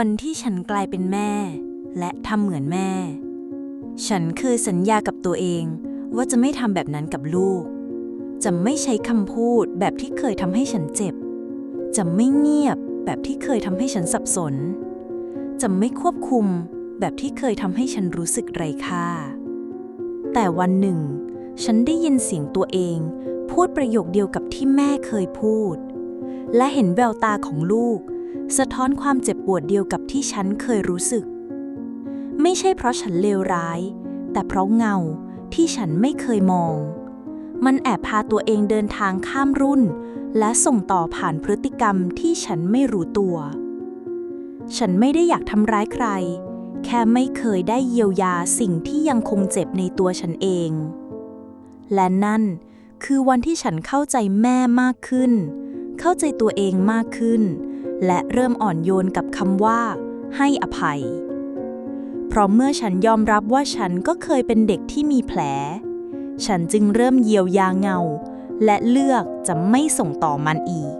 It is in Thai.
วันที่ฉันกลายเป็นแม่ และทำเหมือนแม่ ฉันเคยสัญญากับตัวเองว่าจะไม่ทำแบบนั้นกับลูก จะไม่ใช้คำพูดแบบที่เคยทำให้ฉันเจ็บ จะไม่เงียบแบบที่เคยทำให้ฉันสับสน จะไม่ควบคุมแบบที่เคยทำให้ฉันรู้สึกไร้ค่า แต่วันหนึ่ง ฉันได้ยินเสียงตัวเอง พูดประโยคเดียวกับที่แม่เคยพูด และเห็นแววตาของลูก สะท้อนความเจ็บปวดเดียวกับที่ฉันเคยรู้สึก ไม่ใช่เพราะฉันเลวร้าย แต่เพราะเงาที่ฉันไม่เคยมอง มันแอบพาตัวเองเดินทางข้ามรุ่น และส่งต่อผ่านพฤติกรรมที่ฉันไม่รู้ตัว ฉันไม่ได้อยากทำร้ายใคร แค่ไม่เคยได้เยียวยาสิ่งที่ยังคงเจ็บในตัวฉันเอง และนั่นคือวันที่ฉันเข้าใจแม่มากขึ้น เข้าใจตัวเองมากขึ้น และเริ่มอ่อนโยนกับคำว่า ให้อภัย เพราะเมื่อฉันยอมรับว่าฉันก็เคยเป็นเด็กที่มีแผล ฉันจึงเริ่มเยียวยาเงา และเลือกจะไม่ส่งต่อมันอีก